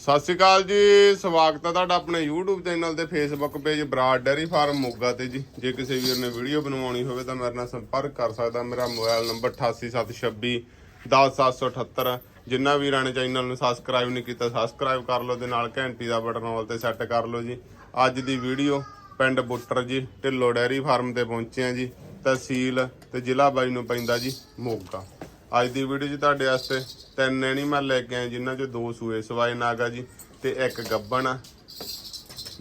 ਸਤਿ ਸ਼੍ਰੀ ਅਕਾਲ ਜੀ, ਸਵਾਗਤ ਹੈ ਤੁਹਾਡਾ ਆਪਣੇ YouTube ਚੈਨਲ ਤੇ Facebook page Brar dairy farm Moga ਤੇ ਜੀ। ਜੇ ਕਿਸੇ ਵੀਰ ਨੇ ਵੀਡੀਓ ਬਣਵਾਉਣੀ ਹੋਵੇ ਤਾਂ ਮੇਰੇ ਨਾਲ ਸੰਪਰਕ ਕਰ ਸਕਦਾ। ਮੇਰਾ ਮੋਬਾਈਲ ਨੰਬਰ 88726 10778 ਜਿੰਨਾ ਵੀਰਾਂ ਨੇ ਚੈਨਲ ਨੂੰ ਸਬਸਕ੍ਰਾਈਬ ਨਹੀਂ ਕੀਤਾ ਸਬਸਕ੍ਰਾਈਬ ਕਰ ਲਓ ਤੇ ਨਾਲ ਘੰਟੀ ਦਾ ਬਟਨ ਆਲ ਤੇ ਸੈੱਟ ਕਰ ਲਓ ਜੀ। ਅੱਜ ਦੀ ਵੀਡੀਓ ਪਿੰਡ ਬੁੱਟਰ ਜੀ, ਢਿੱਲੋ ਡੈਰੀ ਫਾਰਮ ਤੇ ਪਹੁੰਚੇ ਆ ਜੀ। ਤਹਿਸੀਲ ਤੇ ਜ਼ਿਲ੍ਹਾ ਬਾਈ ਨੂੰ ਪੈਂਦਾ ਜੀ, ਮੋਗਾ। ਅੱਜ ਦੀ ਵੀਡੀਓ 'ਚ ਤੁਹਾਡੇ ਵਾਸਤੇ ਤਿੰਨ ਐਨੀਮਲ ਲੈ ਕੇ ਆਏ ਜਿਨ੍ਹਾਂ 'ਚੋਂ ਦੋ ਸੂਏ ਸਵਾਏ ਨਾਗਾ ਜੀ ਤੇ ਇੱਕ ਗੱਬਣ ਆ।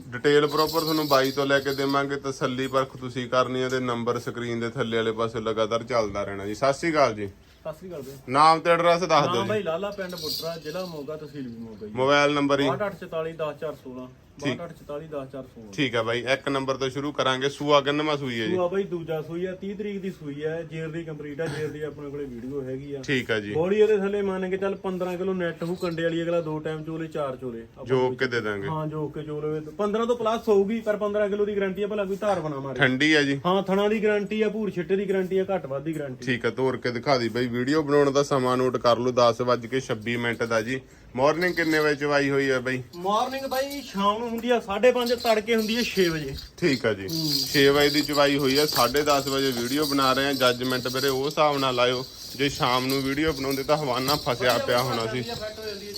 ਡਿਟੇਲ ਪ੍ਰੋਪਰ ਤੁਹਾਨੂੰ ਬਾਈ ਤੋਂ ਲੈ ਕੇ ਦੇਵਾਂਗੇ ਤਸੱਲੀ ਪਰਖ ਤੁਸੀਂ ਕਰਨੀ ਹੈ ਤੇ ਨੰਬਰ ਸਕਰੀਨ ਦੇ ਥੱਲੇ ਵਾਲੇ ਪਾਸੇ ਲਗਾਤਾਰ ਚੱਲਦਾ ਰਹਿਣਾ ਜੀ। ਸਤਿ ਸ਼੍ਰੀ ਅਕਾਲ ਜੀ। ਸਤਿ ਸ੍ਰੀ ਅਕਾਲ ਬਈ। ਨਾਮ ਤੇ ਐਡਰੈਸ ਦੱਸ ਦਿਓ ਜੀ। ਬਾਈ ਲਾਲਾ ਪਿੰਡ ਬੁੱਟਰਾ ਜ਼ਿਲ੍ਹਾ ਮੋਗਾ ਤਹਿਸੀਲ ਵੀ ਮੋਗਾ ਜੀ। ਮੋਬਾਈਲ ਨੰਬਰ ਹੀ 6844 10416 6844 10416 ਠੀਕ ਹੈ ਬਾਈ ਇੱਕ ਨੰਬਰ ਤੋਂ ਸ਼ੁਰੂ ਕਰਾਂਗੇ। ਸੂਆ ਕਿੰਨਵਾਂ ਸੂਈ ਹੈ ਜੀ? ਤੂੰ ਆ ਬਾਈ ਦੂਜਾ ਸੂਈ ਆ 30 ਤਰੀਕ ਦੀ ਸੂਈ ਆ ਜੇਰ ਦੀ ਕੰਪਲੀਟ ਆ ਜੇਰ ਦੀ ਆਪਣੇ ਕੋਲੇ ਵੀਡੀਓ ਹੈਗੀ ਆ। ਠੀਕ ਹੈ ਜੀ। ਬੋਲੀ ਇਹਦੇ ਥੱਲੇ ਮੰਨ ਕੇ ਚੱਲ 15 ਕਿਲੋ ਨੈਟ ਹੂ ਕੰਡੇ ਵਾਲੀ ਅਗਲਾ ਦੋ ਟਾਈਮ ਚੋਲੇ ਚਾਰ ਚੋਲੇ। ਆਪਾਂ ਜੋ ਕੇ ਦੇ ਦਾਂਗੇ। ਹਾਂ ਜੋ ਕੇ ਚੋਲੇ 15 ਤੋਂ ਪਲੱਸ ਹੋਊਗੀ ਪਰ 15 ਕਿਲੋ ਦੀ ਗਾਰੰਟੀ ਆ ਭਲਾ ਕੋਈ ਧਾਰ ਬਣਾ ਮਾਰੇ। ਠੰਡੀ ਹੈ ਜੀ। ਹਾਂ ਥਣਾ ਦੀ ਗਾਰੰਟੀ ਆ ਭੂਰ ਛਿੱਟੇ ਦੀ ਗਾਰੰਟੀ ਆ ਘੱਟ ਵੱਧ ਦੀ ਗਾਰੰਟੀ ਠੀਕ ਹੈ ਤੋਰ ਕੇ ਦਿਖਾ ਦੀ ਬਾਈ। ਵੀਡੀਓ ਬਣਾਉਣ ਦਾ ਸਮਾਂ ਨੋਟ ਕਰ ਲਓ 10:26 ਮਿੰਟ ਦਾ ਜੀ। ਮਾਰਨਿੰਗ ਕਿੰਨੇ ਵਜੇ ਚਵਾਈ ਹੋਈ ਹੈ ਬਾਈ? ਮਾਰਨਿੰਗ ਬਾਈ ਸ਼ਾਮ ਨੂੰ ਹੁੰਦੀ ਆ 5:30 ਤੜਕੇ ਹੁੰਦੀ ਆ 6 ਵਜੇ। ਠੀਕ ਆ ਜੀ। 6 ਵਜੇ ਦੀ ਚਵਾਈ ਹੋਈ ਹੈ 10:30 ਵਜੇ ਵੀਡੀਓ ਬਣਾ ਰਹੇ ਹਾਂ ਜੱਜਮੈਂਟ ਵੀਰੇ ਉਹ ਹਿਸਾਬ ਨਾਲ ਲਾਇਓ। ਜੇ ਸ਼ਾਮ ਨੂੰ ਵੀਡੀਓ ਬਣਾਉਂਦੇ ਤਾਂ ਹਵਾਨਾ ਫਸਿਆ ਪਿਆ ਹੋਣਾ ਸੀ।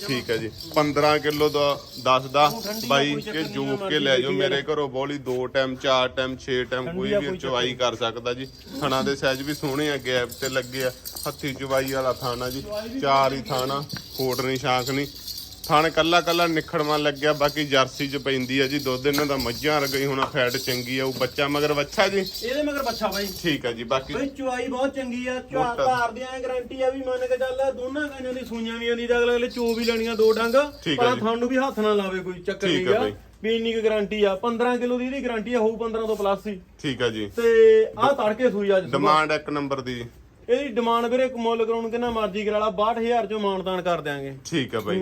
ਠੀਕ ਹੈ ਜੀ। 15 ਕਿਲੋ ਦਾ ਦੱਸਦਾ ਬਾਈ ਕਿ ਜੋਕ ਕੇ ਲੈ ਜਾਓ। ਮੇਰੇ ਘਰੋਂ ਬੋਲੀ 2 ਟਾਈਮ 4 ਟਾਈਮ 6 ਟਾਈਮ ਕੋਈ ਵੀ ਚਵਾਈ ਕਰ ਸਕਦਾ ਜੀ। ਥਣਾ ਦੇ ਸਾਈਜ਼ ਵੀ ਸੋਹਣੇ ਆ ਗੈਪ ਤੇ ਲੱਗੇ ਆ। ਹੱਥੀ ਚਵਾਈ ਵਾਲਾ ਥਾਣਾ ਜੀ। ਚਾਰ ਹੀ ਥਾਣਾ ਨਹੀਂ ਸ਼ਾਂਖ ਨਹੀਂ ਥਣ ਕੱਲਾ ਕੱਲਾ ਨਿਖੜਵਾ ਲੱਗਿਆ ਬਾਕੀ ਜਰਸੀ ਚ ਪੈਂਦੀ ਆ ਜੀ ਦੁੱਧ ਇਹਨਾਂ ਦਾ ਮੱਝਾਂ ਰਗਈ ਹੋਣਾ ਫੈਟ ਚੰਗੀ ਆ ਉਹ ਬੱਚਾ ਮਗਰ ਵੱਛਾ ਜੀ ਇਹਦੇ ਮਗਰ ਬੱਚਾ ਬਾਈ ਠੀਕ ਆ ਜੀ ਬਾਕੀ ਬਈ ਚੁਆਈ ਬਹੁਤ ਚੰਗੀ ਆ ਚੁਆ ਮੋਟਾ। ਧਾਰ ਦੀਆਂ ਗਾਰੰਟੀ ਆ ਵੀ ਮੰਨ ਕੇ ਚੱਲ ਦੋਨਾਂ ਗਾਈਆਂ ਦੀ ਸੂਈਆਂ ਵੀ ਆਂਦੀ ਅਗਲੇ ਅਗਲੇ ਚੋ ਵੀ ਲੈਣੀਆਂ ਦੋ ਡੰਗ ਠੀਕ ਆ ਪਰ ਜੀ। ਤੁਹਾਨੂੰ ਵੀ ਹੱਥ ਨਾ ਲਾਵੇ ਕੋਈ ਚੱਕਰ ਠੀਕ ਨਹੀਂ ਆ ਆ ਬਈ। ਵੀ ਇੰਨੀ ਕੁ ਗਾਰੰਟੀ ਆ 15 ਕਿਲੋ ਦੀ ਇਹਦੀ ਗਾਰੰਟੀ ਆ ਹੋਊ 15 ਤੋਂ ਪਲੱਸ ਹੀ ਠੀਕ ਆ ਜੀ ਤੇ ਆਹ ਤੜਕੇ ਸੂਈ ਅੱਜ ਸੁਬਾਹ। ਡਿਮਾਂਡ ਇੱਕ ਨੰਬਰ ਦੀ ਜੀ। ਇਹਦੀ ਡਿਮਾਂਡ ਵੀਰੇ ਮੁੱਲ ਕਰਾਉਣ ਕਿੰਨਾ ਮਰਜ਼ੀ ਕਰਾ ਲਾ 62000 ਚੋਂ ਮਾਨਤਾਨ ਕਰ ਦਿਆਂਗੇ। ਠੀਕ ਆ ਬਾਈ।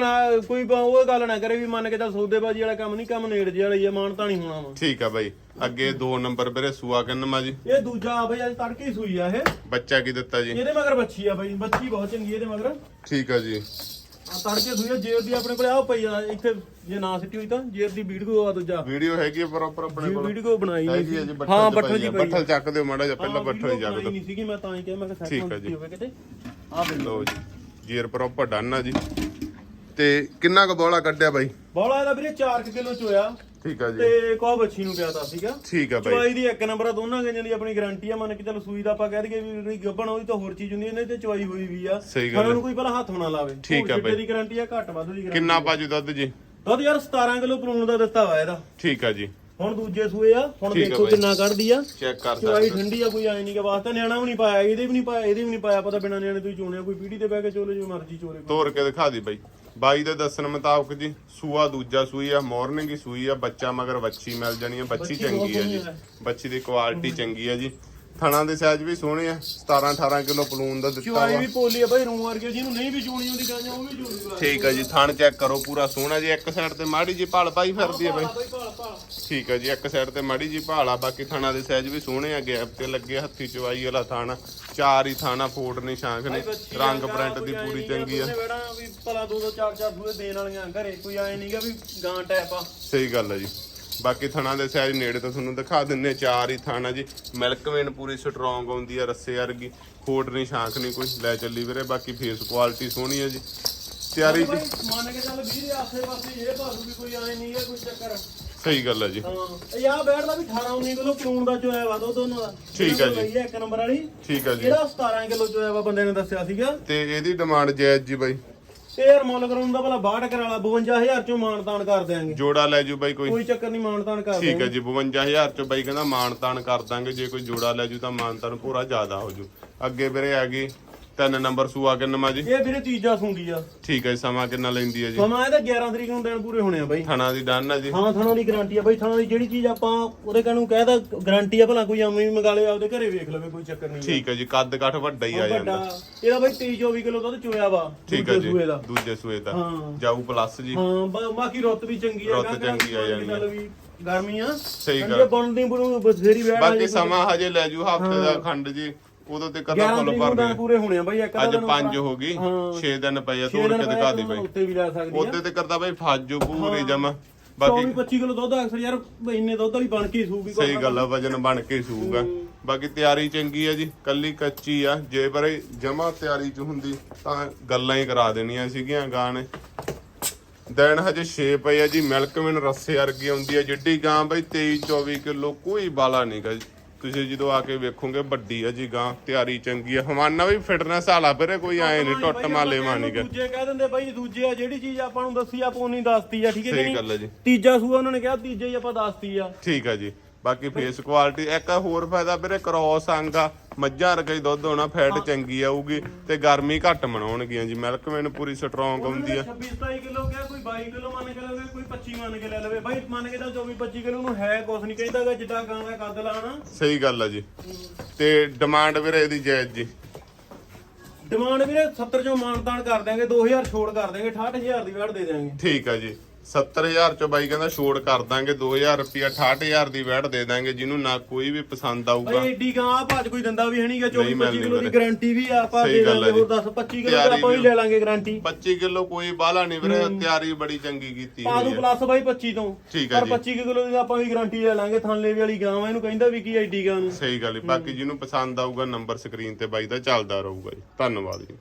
ਨਾ ਕੋਈ ਉਹ ਗੱਲ ਨਾ ਕਰੇ ਵੀ ਮੰਨ ਕੇ ਚੱਲ ਸੌਦੇਬਾਜੀ ਵਾਲਾ ਕੰਮ ਨਹੀਂ ਕੰਮ ਨੇੜ ਜੇ ਵਾਲੀ ਆ ਮਾਨਤਾਨ ਹੀ ਹੋਣਾ ਵਾ। ਠੀਕ ਆ ਬਾਈ। ਅੱਗੇ ਦੋ ਨੰਬਰ ਵੀਰੇ ਸੂਆ ਕਿੰਨਵਾ ਜੀ? ਇਹ ਦੂਜਾ ਆ ਬਈ ਅੱਜ ਤੜਕੇ ਹੀ ਸੂਈ ਆ ਇਹ। ਬੱਚਾ ਕੀ ਦਿੱਤਾ ਜੀ? ਇਹਦੇ ਮਗਰ ਬੱਚੀ ਆ ਬਈ ਬੱਚੀ ਬਹੁਤ ਚੰਗੀ ਇਹਦੇ ਮਗਰ। ਠੀਕ ਆ ਜੀ। ਆ ਤੜਕੇ ਸੂਈ ਆ ਜੇਰ ਦੀ ਆਪਣੇ ਕੋਲੇ ਆਹ ਪਈ ਆ ਇੱਥੇ ਜੇ ਨਾ ਸਿੱਟੀ ਹੋਈ ਤਾਂ ਜੇਰ ਦੀ ਵੀਡੀਓ ਆ ਦੂਜਾ। ਵੀਡੀਓ ਹੈਗੀ ਪ੍ਰੋਪਰ ਆਪਣੇ ਕੋਲ। ਵੀਡੀਓ ਬਣਾਈ ਨਹੀਂ ਹੈਗੀ ਆ ਜੀ ਸੀ। ਹਾਂ ਬੱਠਲ ਬੱਠਲ ਚ ਦੀ ਪਈ ਪਈ ਆ। ਬੱਠਲ ਚੱਕ ਦਿਓ ਮਾੜਾ ਜਿਹਾ ਪਹਿਲਾਂ ਬੱਠਲ ਹੀ ਚੱਕ ਬਣਾਈ ਦਿਓ। ਨਹੀਂ ਸੀਗੀ ਮੈਂ ਤਾਂ ਹੀ ਕਿਹਾ ਮੈਂ ਕਿਹਾ ਠੀਕ ਆ ਸੈਟ ਜੀ। ਹੋਵੇ ਕਿਤੇ। ਆ ਬਈ ਲਓ ਜੀ ਜੀਰ ਪ੍ਰੋਪਰ ਡਨ ਆ ਜੀ। ਤੇ ਕਿੰਨਾ ਕੁ ਬੋਲਾ ਕੱਢਿਆ ਬਾਈ? ਬੋਲਾ ਇਹਦਾ ਵੀਰੇ 4 ਕਿਲੋ ਚੋਇਆ। ਠੀਕ ਆ ਜੀ। ਤੇ ਕੋਹ ਬੱਚੀ ਨੂੰ ਪਿਆਦਾ ਸੀਗਾ। ਠੀਕ ਆ ਬਾਈ। ਚੁਆਈ ਦੀ ਇੱਕ ਨੰਬਰ ਆ ਦੋਨਾਂ ਗੰਜਾਂ ਦੀ ਆਪਣੀ ਗਾਰੰਟੀ ਆ ਮੰਨ ਕੇ ਚੱਲ ਸੂਈ ਦਾ ਆਪਾਂ ਕਹਿ ਦਈਏ ਵੀ ਜਿਹੜੀ ਗੱਬਣ ਉਹਦੀ ਤਾਂ ਹੋਰ ਚੀਜ਼ ਹੁੰਦੀ ਇਹਨੇ ਤੇ ਚੁਆਈ ਹੋਈ ਵੀ ਆ। ਸਹੀ ਗੱਲ ਸਾਨੂੰ ਨੂੰ ਕੋਈ ਪਹਿਲਾਂ ਹੱਥ ਨਾ ਲਾਵੇ। ਠੀਕ ਆ ਬਾਈ। ਦੀ ਗਾਰੰਟੀ ਆ ਘੱਟ ਵੱਧ ਦੀ ਗਾਰੰਟੀ ਕਿੰਨਾ ਪਾਜੂ ਦੁੱਧ ਜੀ? ਦੁੱਧ ਯਾਰ 17 ਕਿਲੋ ਪਰੂਣ ਦਾ ਦਿੱਤਾ ਵਾ ਇਹਦਾ। ਠੀਕ ਆ ਜੀ। ਹੁਣ ਦੂਜੇ ਸੂਏ ਆ ਹੁਣ ਠੀਕ ਆ ਦੇਖੋ ਬਾਈ। ਕਿੰਨਾ ਕੱਢਦੀ ਆ। ਚੈੱਕ ਕਰ ਸਕਦੇ। ਠੰਡੀ ਆ ਕੋਈ ਆਏ ਨਹੀਂ ਕੇ ਵਾਸਤੇ ਨਿਆਣਾ ਵੀ ਨਹੀਂ ਪਾਇਆ ਇਹਦੇ ਵੀ ਨਹੀਂ ਪਾਇਆ ਇਹਦੇ ਵੀ ਨਹੀਂ ਪਾਇਆ ਪਤਾ ਬਿਨਾ ਨਿਆਣੇ ਤੋਂ ਹੀ ਚੋਣਿਆ ਕੋਈ ਪੀੜੀ ਤੇ ਬਹਿ ਕੇ ਚੋਲੇ ਜੋ ਮਰਜ਼ੀ ਚੋਲੇ ਤੋਰ ਕੇ ਦਿਖਾ ਦੀ ਬਾਈ। ਬਾਈ ਦੇ ਦੱਸਣ ਮੁਤਾਬਕ ਜੀ ਸੂਆ ਦੂਜਾ ਸੂਈ ਆ ਮਾਰਨਿੰਗ ਹੀ ਸੂਈ ਆ ਬੱਚਾ ਮਗਰ ਵੱਛੀ ਮਿਲ ਜਾਣੀ ਆ ਬੱਚੀ ਬੱਚੀ ਬਹੁਤ ਚੰਗੀ ਆ ਜੀ। ਸੋਹਣੀ ਆ। ਬੱਚੀ ਦੀ ਕੁਆਲਿਟੀ ਚੰਗੀ ਆ ਜੀ। ਥਣਾ ਦੇ ਸਾਈਜ਼ ਵੀ ਸੋਹਣੇ ਆ 17 18 ਕਿਲੋ ਪਲੂਨ ਦਾ ਦਿੱਤਾ ਚੁਆਈ ਵਾ। ਵੀ ਪੋਲੀ ਆ ਬਾਈ ਰੂਮ ਵਰਗੇ ਜਿਹਨੂੰ ਨਹੀਂ ਵੀ ਚੋਣੀ ਉਹਦੀ ਗਾਂ ਉਹ ਵੀ ਚੋਣੀ ਠੀਕ ਆ ਜੀ ਥਣ ਚੈੱਕ ਕਰੋ ਪੂਰਾ ਸੋਹਣਾ ਜੀ ਇੱਕ ਸਾਈਡ ਤੇ ਮਾੜੀ ਜੀ ਭਾਲ ਪਾਈ ਫਿਰਦੀ ਆ ਬਾਈ। ਠੀਕ ਆ ਜੀ ਇੱਕ ਸਾਈਡ ਤੇ ਮਾੜੀ ਜੀ ਭਾਲ ਆ ਬਾਕੀ ਥਣਾ ਦੇ ਸਾਈਜ਼ ਵੀ ਸੋਹਣੇ ਆ ਗੈਪ ਤੇ ਲੱਗੇ ਹੱਥੀ ਚਵਾਈ ਵਾਲਾ ਥਾਣਾ ਚਾਰ ਹੀ ਥਾਣਾ ਫੋਟ ਨਹੀਂ ਸ਼ਾਂਖ ਨਹੀਂ ਰੰਗ ਪ੍ਰਿੰਟ ਦੀ ਪੂਰੀ ਚੰਗੀ ਆ। ਵੀ ਭਲਾ ਦੋ ਦੋ ਚਾਰ ਚਾਰ ਦੂਏ ਦੇਣ ਵਾਲੀਆਂ ਘਰੇ ਕੋਈ ਆਏ ਨਹੀਂਗਾ ਵੀ ਗਾਂ ਟੈਪ ਆ। ਸਹੀ ਗੱਲ ਆ ਜੀ। ਬਾਕੀ ਥਣਾ ਦੇ ਸਾਈਜ਼ ਨੇੜੇ ਤੋਂ ਤੁਹਾਨੂੰ ਦਿਖਾ ਦਿੰਨੇ ਚਾਰ ਹੀ ਥਾਣਾ ਜੀ। ਮਿਲਕ ਵੇਨ ਪੂਰੀ ਸਟਰੋਂਗ ਆਉਂਦੀ ਆ ਰੱਸੇ ਵਰਗੀ। ਫੋਟ ਨਹੀਂ ਸ਼ਾਂਖ ਨਹੀਂ ਕੋਈ। ਲੈ ਚੱਲੀ ਵੀਰੇ ਬਾਕੀ ਫੇਸ ਕੁਆਲਿਟੀ ਸੋਹਣੀ ਆ ਜੀ। ਤਿਆਰੀ ਜੀ। ਮੰਨ ਕੇ ਚੱਲ ਵੀਰ ਆਸੇ ਪਾਸੇ ਇਹ ਭਾਲੂ ਵੀ ਕੋਈ ਆਏ ਨਹੀਂਗਾ ਕੋਈ ਚੱਕਰ। ਸਹੀ ਗੱਲ ਆ ਜੀ। ਹਾਂ ਇਹ ਆ ਬੈਠਦਾ ਵੀ 18 19 ਕਿਲੋ ਪਲੂਣ ਦਾ ਚੋਇਆ ਵਾ ਦੋ ਦੋਨਾਂ ਦਾ। ਠੀਕ ਆ ਜੀ। ਇਹ ਇੱਕ ਨੰਬਰ ਵਾਲੀ। ਠੀਕ ਆ ਜੀ। ਇਹਦਾ 17 ਕਿਲੋ ਚੋਇਆ ਵਾ ਬੰਦੇ ਨੇ ਦੱਸਿਆ ਸੀਗਾ? ਤੇ ਇਹਦੀ ਡਿਮਾਂਡ ਜਾਇਜ਼ ਜੀ ਬਾਈ। ਯਾਰ ਮੁੱਲ ਕਰਾਉਣ ਦਾ ਭਲਾ 62 ਕਰਾਲਾ 52000 ਚੋਂ ਮਾਨਤਾਨ ਕਰ ਦਿਆਂਗੇ। ਜੋੜਾ ਲੈ ਜੂ ਬਾਈ ਕੋਈ। ਕੋਈ ਚੱਕਰ ਨਹੀਂ ਮਾਨਤਾਨ ਕਰ ਠੀਕ ਹੈ ਜੀ 52000 ਚ ਬਾਈ ਕਹਿੰਦਾ ਮਾਨ ਤਾਨ ਕਰ ਦਾਂਗੇ ਜੇ ਕੋਈ ਜੋੜਾ ਲੈ ਜੂ ਤਾਂ ਮਾਨ ਤਾਨ ਪੂਰਾ ਜ਼ਿਆਦਾ ਹੋ ਜੂ। ਅੱਗੇ ਵੀਰੇ ਆ ਗਈ। ਤਿੰਨ ਨੰਬਰ ਸੂਆ ਕਿੰਨਾ ਜੀ? ਇਹ ਵੀਰੇ ਤੀਜਾ ਸੁੰਦੀ ਆ। ਠੀਕ ਹੈ ਜੀ, ਸਮਾਂ ਕਿੰਨਾ ਲੈਂਦੀ ਹੈ ਜੀ? ਸਮਾਂ ਇਹਦਾ 11 ਤਰੀਕ ਨੂੰ ਦਿਨ ਪੂਰੇ ਹੋਣੇ ਆ ਬਾਈ। ਥਣਾ ਦੀ ਡਨ ਹੈ ਜੀ। ਹਾਂ ਥਾਣਾ ਦੀ ਗਾਰੰਟੀ ਆ ਬਾਈ ਥਾਣਾ ਦੀ ਜਿਹੜੀ ਚੀਜ਼ ਆਪਾਂ ਉਹਦੇ ਕਾਨੂੰ ਕਹਿਦਾ ਗਾਰੰਟੀ ਆ ਭਲਾ ਕੋਈ ਆਮੀ ਮੰਗਾ ਲੇ ਆਪਦੇ ਘਰੇ ਵੇਖ ਲਵੇ ਕੋਈ ਚੱਕਰ ਨਹੀਂ ਠੀਕ ਹੈ ਜੀ ਕੱਦ ਕਾਠ ਵੱਡਾ ਹੀ ਆ ਵੱਡਾ ਜਾਂਦਾ। ਇਹਦਾ ਬਾਈ 23 24 ਕਿਲੋ ਦੁੱਧ ਚੋਇਆ ਵਾ ਠੀਕ ਹੈ ਦੂਜੇ ਜੀ ਸੂਏ ਦਾ। ਦੂਜੇ ਸੂਏ ਦਾ। ਹਾਂ। ਜਾਊ ਪਲੱਸ ਜੀ। ਹਾਂ ਬਾ- ਬਾਕੀ ਰੁੱਤ ਵੀ ਚੰਗੀ ਆ ਰੁੱਤ ਚੰਗੀ ਆ ਆ। ਨਾਲ ਵੀ ਗਰਮੀ ਆ। ਸਹੀ ਗੱਲ। ਬਣਦੀ ਬਰੂ ਬਥੇਰੀ ਵੈੜ ਆ ਬਾਕੀ। ਸਮਾਂ ਹਜੇ ਲੈ ਜੂ ਹਫ਼ਤੇ ਦਾ ਖੰਡ ਜੀ। ਉਦੋਂ ਤੇ ਕਰਦਾ 11 ਫੁੱਲ ਤਰੀਕ ਨੂੰ ਭਰਦੇ ਤਾਂ ਪੂਰੇ ਹੋਣੇ ਆ ਬਾਈ ਇੱਕ ਅੱਜ ਦਿਨ 5 ਹੋ ਗਈ ਹਾਂ। 6 ਦਿਨ ਪਏ ਆ ਤੋੜ ਕੇ ਦਿਖਾ ਦੇ ਬਾਈ। ਉੱਤੇ ਵੀ ਲੈ ਸਕਦੀ ਆ। ਉਹਦੇ ਤੇ ਕਰਦਾ ਬਾਈ ਫਾਜੋ ਪੂਰੇ ਜਮਾ। ਬਾਕੀ 24 25 ਕਿਲੋ ਦੁੱਧ ਅਕਸਰ ਯਾਰ ਇੰਨੇ ਦੁੱਧ ਵਾਲੀ ਬਣ ਕੇ ਸੂਗੀ ਸਹੀ ਗੱਲ ਆ ਵਜਨ ਬਣ ਕੇ ਸੂਗਾ। ਬਾਕੀ ਤਿਆਰੀ ਚੰਗੀ ਆ ਜੀ ਕੱਲੀ ਕੱਚੀ ਆ। ਜੇ ਬਰੇ ਜਮਾ ਤਿਆਰੀ ਚ ਹੁੰਦੀ ਤਾਂ ਗੱਲਾਂ ਹੀ ਕਰਾ ਦੇਣੀਆਂ ਸੀਗੀਆਂ ਗਾਂ ਨੇ। ਦਿਨ ਹਜੇ 6 ਪਏ ਆ ਜੀ ਮਿਲਕਮੈਨ ਰੱਸੇ ਵਰਗੀ ਆਉਂਦੀ ਆ ਜਿੱਡੀ ਗਾਂ ਬਈ 23 24 ਕਿਲੋ ਕੋਈ ਬਾਲਾ ਨਹੀਂਗਾ ਤੁਸੀਂ ਜਦੋਂ ਆ ਕੇ ਵੇਖੋਗੇ ਵੱਡੀ ਆ ਜੀ ਗਾਂ ਤਿਆਰੀ ਚੰਗੀ ਆ। ਹਵਾਨਾ ਵੀ ਫਿਟਨੈਸ ਵਾਲਾ ਵੀਰੇ ਕੋਈ ਆਏ ਨਹੀਂ ਟੁੱਟ ਮਾਲੇ ਮਾਨੀਗਾ ਦੂਜੇ ਕਹਿ ਦਿੰਦੇ ਬਾਈ ਦੂਜੇ ਆ ਜਿਹੜੀ ਚੀਜ਼ ਆਪਾਂ ਨੂੰ ਦੱਸੀ ਆਪਾਂ ਉਨੀ ਦੱਸਤੀ ਆ ਠੀਕ ਹੈ ਸਹੀ ਗੱਲ ਆ ਜੀ। ਤੀਜਾ ਸੂਆ ਉਹਨਾਂ ਨੇ ਕਿਹਾ ਤੀਜੇ ਹੀ ਆਪਾਂ ਦੱਸਤੀ ਆ। ਠੀਕ ਆ ਜੀ। ਬਾਕੀ ਫੇਸ ਕੁਆਲਿਟੀ ਇੱਕ ਹੋਰ ਫਾਇਦਾ ਵੀਰੇ ਕ੍ਰੋਸ ਅੰਗਾ ਮੱਝਾਂ ਹੀ ਦੁੱਧ ਹੋਣਾ ਫੈਟ ਚੰਗੀ ਆਊਗੀ ਤੇ ਗਰਮੀ ਘੱਟ ਮਨਾਉਣਗੀਆਂ ਜੀ ਮਿਲਕਮੈਨ ਪੂਰੀ ਸਟਰੋਂਗ ਆਉਂਦੀ ਆ। 26 27 ਕਿਲੋ ਕਿਹਾ ਕੋਈ 22 ਕਿਲੋ ਮੰਨ ਕੇ ਲਵੇ ਕੋਈ 25 ਮੰਨ ਕੇ ਲੈ ਲਵੇ। ਬਾਈ ਮੰਨ ਕੇ ਤਾਂ 24 25 ਕਿਲੋ ਨੂੰ ਹੈ ਕੁਛ ਨਹੀਂ ਕਹਿੰਦਾਗਾ ਜਿੱਦਾਂ ਗਾਂ ਦਾ ਕੱਦ ਲਾਣਾ ਸਹੀ ਗੱਲ ਆ ਜੀ। ਤੇ ਡਿਮਾਂਡ ਵੀਰੇ ਇਹਦੀ ਜਾਇਜ਼ ਜੀ। ਡਿਮਾਂਡ ਵੀਰੇ 70 ਚੋਂ ਮਾਨਤਾਨ ਕਰ ਦਿਆਂਗੇ 2000 ਛੋੜ ਕਰ ਦਿਆਂਗੇ 68000 ਦੀ ਵੜ ਦੇ ਦਿਆਂਗੇ। ਠੀਕ ਆ ਜੀ। 70000 ਚੋਂ ਬਾਈ ਕਹਿੰਦਾ ਛੋੜ ਕਰ ਦਾਂਗੇ 2000 ਰੁਪਿਆ 68000 ਦੀ ਵੈਟ ਦੇ ਦਾਂਗੇ ਜਿਹਨੂੰ ਨਾ ਕੋਈ ਵੀ ਪਸੰਦ ਆਊਗਾ। ਬਾਈ ਏਡੀ ਗਾਂ ਆ ਭਾਜ ਕੋਈ ਦਿੰਦਾ ਵੀ ਹਣੀਗਾ 24 ਨਹੀਂ 25 ਮਿਲਣੀ ਕਿਲੋ ਦੀ। ਗਾਰੰਟੀ ਵੀ ਆ ਆਪਾਂ ਦੇ ਦਾਂਗੇ ਹੋਰ ਜੀ। 10 25 ਕਿਲੋ ਤਿਆਰੀ ਆਪਾਂ ਵੀ ਲੈ ਲਾਂਗੇ ਗਾਰੰਟੀ 25 ਕਿਲੋ ਕੋਈ ਬਾਹਲਾ ਨਹੀਂ ਵੀਰੇ ਤਿਆਰੀ ਬੜੀ ਚੰਗੀ ਕੀਤੀ ਪਾ ਦੂ ਪਲੱਸ ਬਾਈ 25 ਤੋਂ। ਠੀਕ ਪਰ ਜੀ। 25 ਕਿਲੋ ਦੀ ਆਪਾਂ ਵੀ ਗਾਰੰਟੀ ਲੈ ਲਾਂਗੇ ਥਾਂਲੇ ਵਾਲੀ ਗਾਂ ਆ ਇਹਨੂੰ ਕਹਿੰਦਾ ਵੀ ਕੀ ਐਡੀ ਗਾਂ ਨੂੰ। ਸਹੀ ਗੱਲ ਹੈ ਬਾਕੀ ਜਿਹਨੂੰ ਪਸੰਦ ਆਊਗਾ ਨੰਬਰ ਸਕਰੀਨ ਤੇ ਬਾਈ ਦਾ ਚੱਲਦਾ ਰਹੂਗਾ ਜੀ। ਧੰਨਵਾਦ ਜੀ।